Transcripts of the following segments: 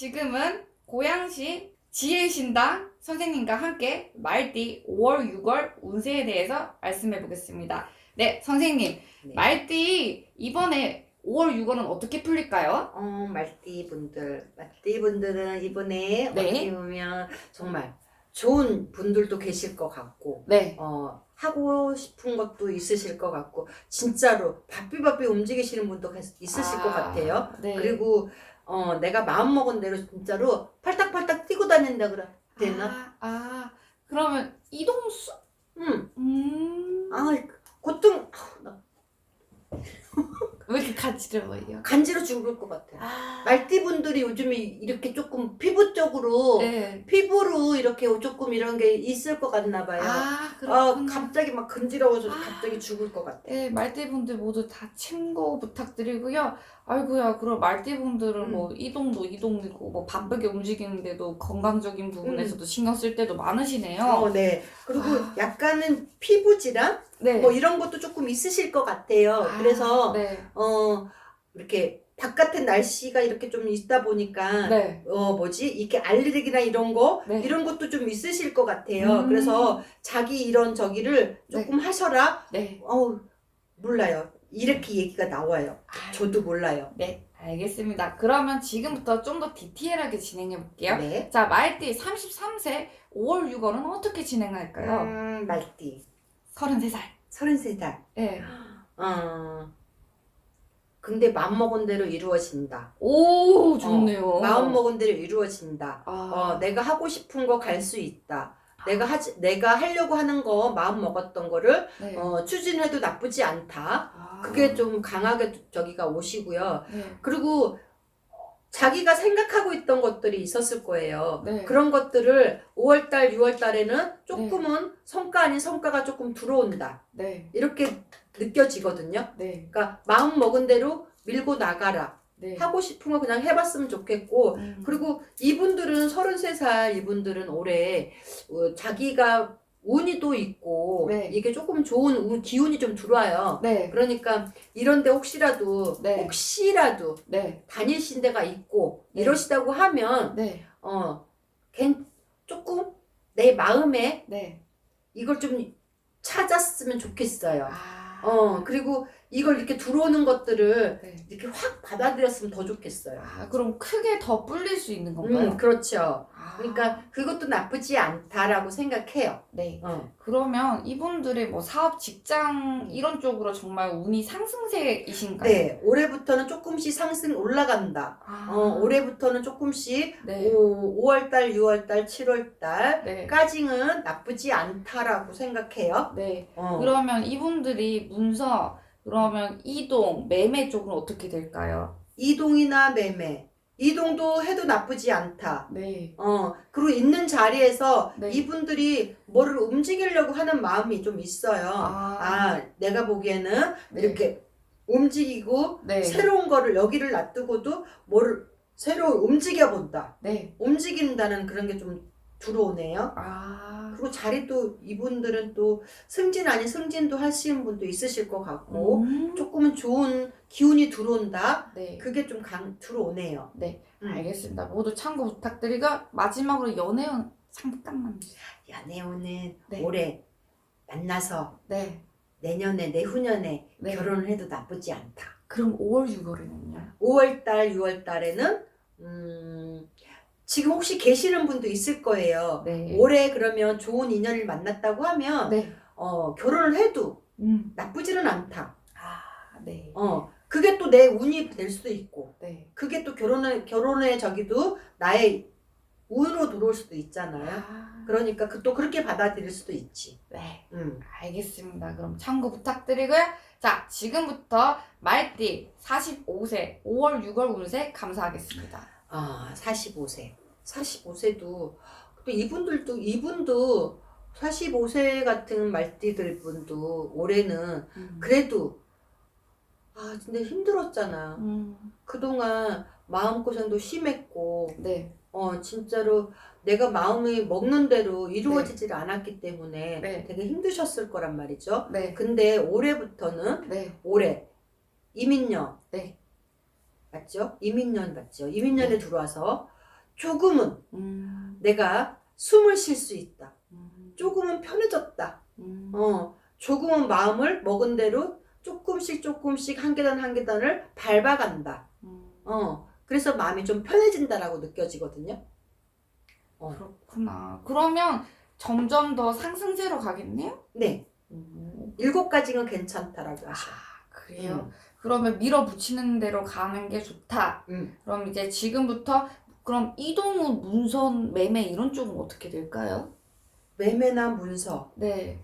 지금은 고양시 지혜신당 선생님과 함께 말띠 5월, 6월 운세에 대해서 말씀해 보겠습니다. 네, 선생님. 네. 말띠 이번에 5월, 6월은 어떻게 풀릴까요? 어, 말띠 분들, 말띠 분들은 이번에 네. 어떻게 보면 정말 좋은 분들도 계실 것 같고, 네. 어, 하고 싶은 것도 있으실 것 같고, 진짜로 바삐바삐 움직이시는 분도 있으실 것 같아요. 네. 그리고 어, 내가 마음 먹은 대로 진짜로 팔딱팔딱 뛰고 다닌다 그래. 되나? 아, 아, 그러면 이동수? 응. 음. 아, 고통 아우, 나 왜 이렇게 간지러 보여? 간지러 죽을 것 같아. 아. 말띠 분들이 요즘에 이렇게 조금 피부 쪽으로 네. 피부로 이렇게 조금 이런 게 있을 것 같나 봐요. 아, 아, 그렇구나. 갑자기 막 간지러워서 아. 갑자기 죽을 것 같아. 네, 말띠분들 모두 다 참고 부탁드리고요. 아이고야, 그럼 말띠분들은 음. 뭐 이동도 이동이고 뭐 바쁘게 움직이는데도 건강적인 부분에서도 신경 쓸 때도 많으시네요. 어, 네. 그리고 아. 약간은 피부 질환 네. 뭐 이런 것도 조금 있으실 것 같아요. 아, 그래서 네. 어 이렇게 바깥에 날씨가 이렇게 좀 있다 보니까 네. 어 뭐지 이렇게 알레르기나 이런 거 네. 이런 것도 좀 있으실 것 같아요. 음. 그래서 자기 이런 저기를 조금 하셔라. 네. 어우 몰라요. 이렇게 얘기가 나와요. 아, 저도 몰라요. 네. 알겠습니다. 그러면 지금부터 좀 더 디테일하게 진행해 볼게요. 네. 자, 말띠 33세 5월 6월은 어떻게 진행할까요? 음, 말띠 33살. 33살. 네. 어. 근데 마음 먹은 대로 이루어진다. 오, 좋네요. 어, 마음 먹은 대로 이루어진다. 아, 어, 내가 하고 싶은 거 갈 수 있다. 내가 하지, 내가 하려고 하는 거 마음 먹었던 거를 네. 어, 추진해도 나쁘지 않다. 아. 그게 좀 강하게 저기가 오시고요. 네. 그리고 자기가 생각하고 있던 것들이 있었을 거예요. 네. 그런 것들을 5월달, 6월달에는 조금은 성과 아닌 성과가 조금 들어온다. 네. 이렇게 느껴지거든요. 네. 그러니까 마음 먹은 대로 밀고 나가라. 네. 하고 싶은 거 그냥 해봤으면 좋겠고 음. 그리고 이분들은 33살 이분들은 올해 어, 자기가 운이 또 있고 네. 이게 조금 좋은 운, 기운이 좀 들어와요. 네. 그러니까 이런데 혹시라도 네. 혹시라도 네. 다니신 데가 있고 네. 이러시다고 하면 네. 어 괜, 조금 내 마음에 네. 이걸 좀 찾았으면 좋겠어요. 아. 어 그리고 이걸 이렇게 들어오는 것들을 네. 이렇게 확 받아들였으면 더 좋겠어요. 아, 그럼 크게 더 불릴 수 있는 건가요? 음, 그렇죠. 아. 그러니까 그것도 나쁘지 않다라고 생각해요. 네. 어. 그러면 이분들의 뭐 사업, 직장 음. 이런 쪽으로 정말 운이 상승세이신가요? 네, 올해부터는 조금씩 상승 올라간다. 아. 어, 올해부터는 조금씩 네. 오, 5월달, 6월달, 7월달 네. 까지는 나쁘지 않다라고 생각해요. 네. 어. 그러면 이분들이 문서 그러면 이동, 매매 쪽은 어떻게 될까요? 이동이나 매매. 이동도 해도 나쁘지 않다. 네. 어, 그리고 있는 자리에서 네. 이분들이 뭐를 움직이려고 하는 마음이 좀 있어요. 아. 아, 내가 보기에는 네. 이렇게 움직이고 네. 새로운 거를 여기를 놔두고도 뭐를 새로 움직여 본다. 네. 움직인다는 그런 게 좀 들어오네요. 아. 그리고 자리도 이분들은 또 승진 아닌 승진도 하시는 분도 있으실 것 같고 음. 조금은 좋은 기운이 들어온다. 네. 그게 좀 강 들어오네요. 네. 음. 알겠습니다. 모두 참고 부탁드리고 마지막으로 연애운 잠깐만. 연애운은 네. 올해 만나서 네. 내년에 내후년에 네. 결혼을 해도 나쁘지 않다. 그럼 5월, 6월에는요? 5월달, 6월달에는 음, 지금 혹시 계시는 분도 있을 거예요. 네. 올해 그러면 좋은 인연을 만났다고 하면 네. 어, 결혼을 해도 음. 나쁘지는 않다. 아, 네. 어, 그게 또 내 운이 될 수도 있고 네. 그게 또 결혼의 결혼의 저기도 나의 운으로 들어올 수도 있잖아요. 아, 그러니까 그 또 그렇게 받아들일 수도 있지. 네. 음. 알겠습니다. 그럼 참고 부탁드리고요. 자, 지금부터 말띠 45세 5월, 6월 운세 감사하겠습니다. 아, 45세. 45세도 또 이분들도 이분도 45세 같은 말띠들 분도 올해는 음. 그래도 아, 근데 힘들었잖아. 음. 그동안 마음고생도 심했고 네. 어, 진짜로 내가 마음이 먹는 대로 이루어지질 않았기 때문에 네. 되게 힘드셨을 거란 말이죠. 네. 근데 올해부터는 네. 올해 이민년 네. 맞죠? 이민년 맞죠? 이민년에 네. 들어와서 조금은 음. 내가 숨을 쉴 수 있다. 음. 조금은 편해졌다. 음. 어, 조금은 마음을 먹은 대로 조금씩 조금씩 한 계단 한 계단을 밟아간다. 음. 어, 그래서 마음이 좀 편해진다라고 느껴지거든요. 어. 그렇구나. 그러면 점점 더 상승세로 가겠네요? 네, 음. 일곱 가지는 괜찮다라고 하셔. 아, 그래요? 그러면 밀어붙이는 대로 가는 게 좋다. 음. 그럼 이제 지금부터 그럼 이동훈, 문선, 매매 이런 쪽은 어떻게 될까요? 매매나 문서. 네.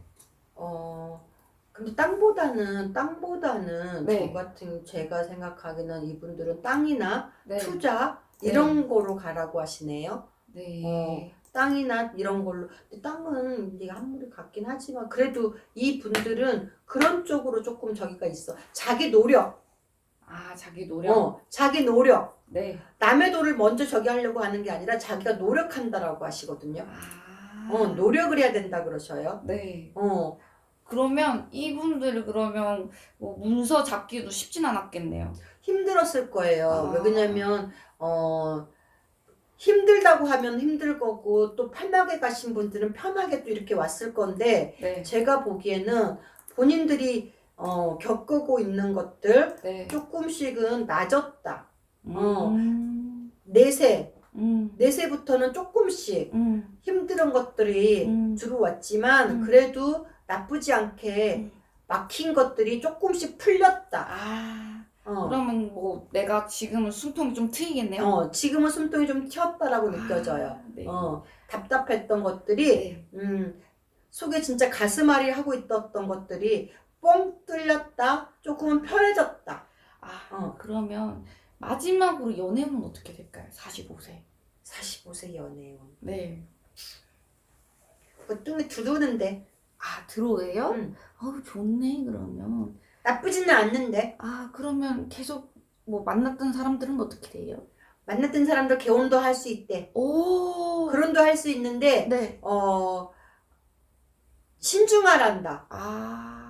어, 근데 땅보다는 땅보다는 네. 저 같은 제가 생각하기는 이분들은 땅이나 네. 투자 이런 거로 가라고 하시네요. 네. 땅이나 이런 걸로. 근데 땅은 이제 한물이 같긴 하지만 그래도 이 분들은 그런 쪽으로 조금 저기가 있어. 자기 노력. 아, 자기 노력. 어, 자기 노력. 네. 남의 돈을 먼저 저기 하려고 하는 게 아니라 자기가 노력한다라고 하시거든요. 아. 어, 노력을 해야 된다 그러셔요. 네. 어, 그러면 이분들 그러면 뭐 문서 잡기도 쉽진 않았겠네요. 힘들었을 거예요. 아. 왜 그러냐면 어 힘들다고 하면 힘들 거고 또 편하게 가신 분들은 편하게 또 이렇게 왔을 건데 네. 제가 보기에는 본인들이 어 겪고 있는 것들 네. 조금씩은 낮았다. 어. 음. 내세 음. 내세부터는 조금씩 음. 힘든 것들이 음. 들어왔지만 음. 그래도 나쁘지 않게 음. 막힌 것들이 조금씩 풀렸다. 아. 어. 그러면 뭐 내가 지금은 숨통이 좀 트이겠네요. 어, 지금은 숨통이 좀 튀었다라고 느껴져요. 아, 네. 어, 답답했던 것들이, 네. 음, 속에 진짜 가슴앓이 하고 있었던 것들이 뻥 뚫렸다, 조금은 편해졌다. 아, 어. 그러면 마지막으로 연애는 어떻게 될까요? 45세. 45세 연애운. 네. 뭐 뚱이 두드는데, 아, 들어오예요? 음, 어우, 좋네, 그러면. 나쁘지는 않는데, 아, 그러면 계속 뭐 만났던 사람들은 어떻게 돼요? 만났던 사람들 개혼도 할 수 있대. 오. 결혼도 할 수 있는데, 네. 어, 신중하란다. 아.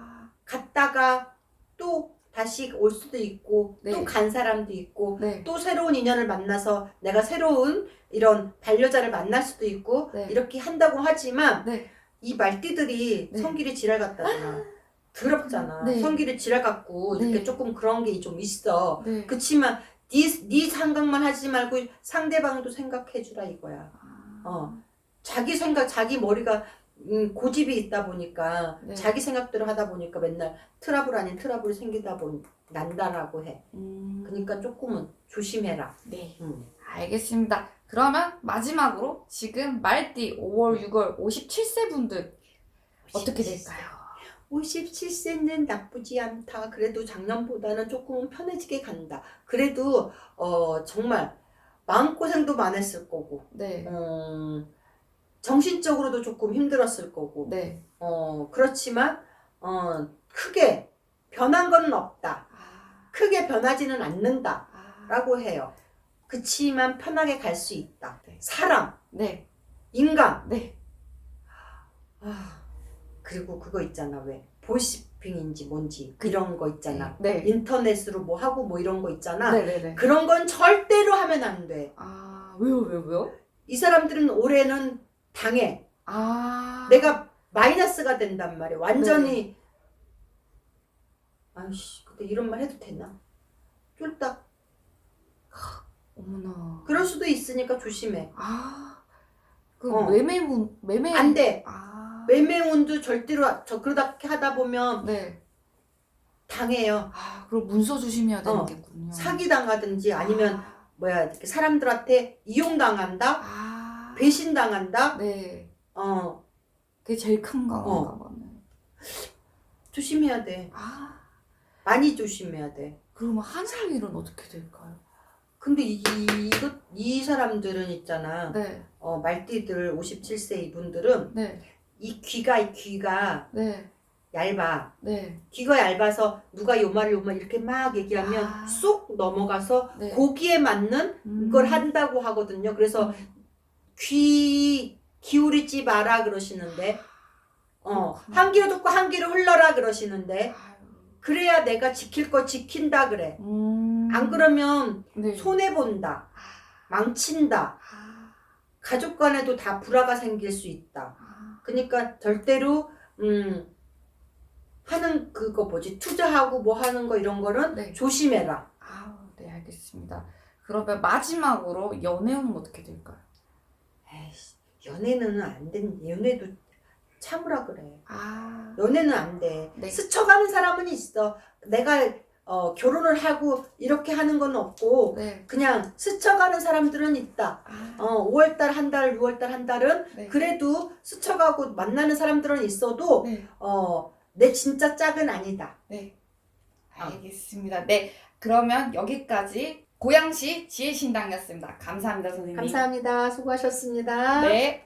갔다가 또 다시 올 수도 있고, 네. 또 간 사람도 있고, 네. 또 새로운 인연을 만나서 내가 새로운 이런 반려자를 만날 수도 있고 네. 이렇게 한다고 하지만 네. 이 말띠들이 네. 성질이 지랄 같다잖아. 더럽잖아. 네. 성질이 지랄 같고 네. 이렇게 조금 그런 게 좀 있어. 네. 그치만 네, 네 생각만 하지 말고 상대방도 생각해 주라 이거야. 아. 어. 자기 생각, 자기 머리가 음, 고집이 있다 보니까 네. 자기 생각대로 하다 보니까 맨날 트러블 아닌 트러블이 생기다 보니 난다라고 해. 음. 그러니까 조금은 조심해라. 네. 음. 알겠습니다. 그러면 마지막으로 지금 말띠 5월, 6월 57세 분들 어떻게 될까요? 57세는 나쁘지 않다. 그래도 작년보다는 조금 편해지게 간다. 그래도 어 정말 마음고생도 많았을 거고 네. 음, 정신적으로도 조금 힘들었을 거고 네. 어 그렇지만 어 크게 변한 건 없다. 아. 크게 변하지는 않는다. 아. 라고 해요. 그치만 편하게 갈 수 있다. 네. 사람, 네. 인간. 네. 아, 그리고 그거 있잖아. 왜? 보이스핑인지 뭔지 그런 거 있잖아. 네. 인터넷으로 뭐 하고 뭐 이런 거 있잖아. 네, 네, 네. 그런 건 절대로 하면 안 돼. 아, 왜요, 왜요, 왜요? 이 사람들은 올해는 당해. 아. 내가 마이너스가 된단 말이야. 완전히. 네. 아이씨, 근데 이런 말 해도 되나? 쫄딱. 어머나. 그럴 수도 있으니까 조심해. 아. 그 어. 매매문 매매 안 돼. 아. 매매운도 절대로 저 그러다 하다 보면 네. 당해요. 아, 그럼 문서 조심해야 어. 되겠군요. 사기 당하든지 아니면 아. 뭐야 사람들한테 이용당한다, 아. 배신 당한다. 네. 어 그게 제일 큰 건가 어. 보네. 조심해야 돼. 아. 많이 조심해야 돼. 그러면 한상 일은 어떻게 될까요? 근데 이, 이, 이 사람들은 있잖아. 네. 어, 말띠들 57세 이분들은 네. 이 귀가, 이 귀가 네. 얇아. 네. 귀가 얇아서 누가 요 말을 요 말 이렇게 막 얘기하면 아. 쏙 넘어가서 네. 거기에 맞는 음. 걸 한다고 하거든요. 그래서 귀 기울이지 마라 그러시는데, 어. 한 귀로 듣고 한 귀로 흘러라 그러시는데. 그래야 내가 지킬 거 지킨다 그래. 음. 안 그러면 네. 손해 본다, 망친다. 아. 가족 간에도 다 불화가 생길 수 있다. 아, 그러니까 절대로 음 하는 그거 뭐지 투자하고 뭐 하는 거 이런 거는 네. 조심해라. 아우, 네, 알겠습니다. 그러면 마지막으로 연애운은 어떻게 될까요? 에이씨, 연애는 안 된, 연애도 참으라 그래. 아, 연애는 안 돼. 네. 스쳐가는 사람은 있어. 내가 어, 결혼을 하고 이렇게 하는 건 없고 네. 그냥 스쳐가는 사람들은 있다. 아, 어, 5월달 한 달, 6월달 한 달은 네. 그래도 스쳐가고 만나는 사람들은 있어도 네. 어, 내 진짜 짝은 아니다. 네. 아. 알겠습니다. 네. 그러면 여기까지 고양시 지혜신당이었습니다. 감사합니다, 선생님. 감사합니다. 수고하셨습니다. 네.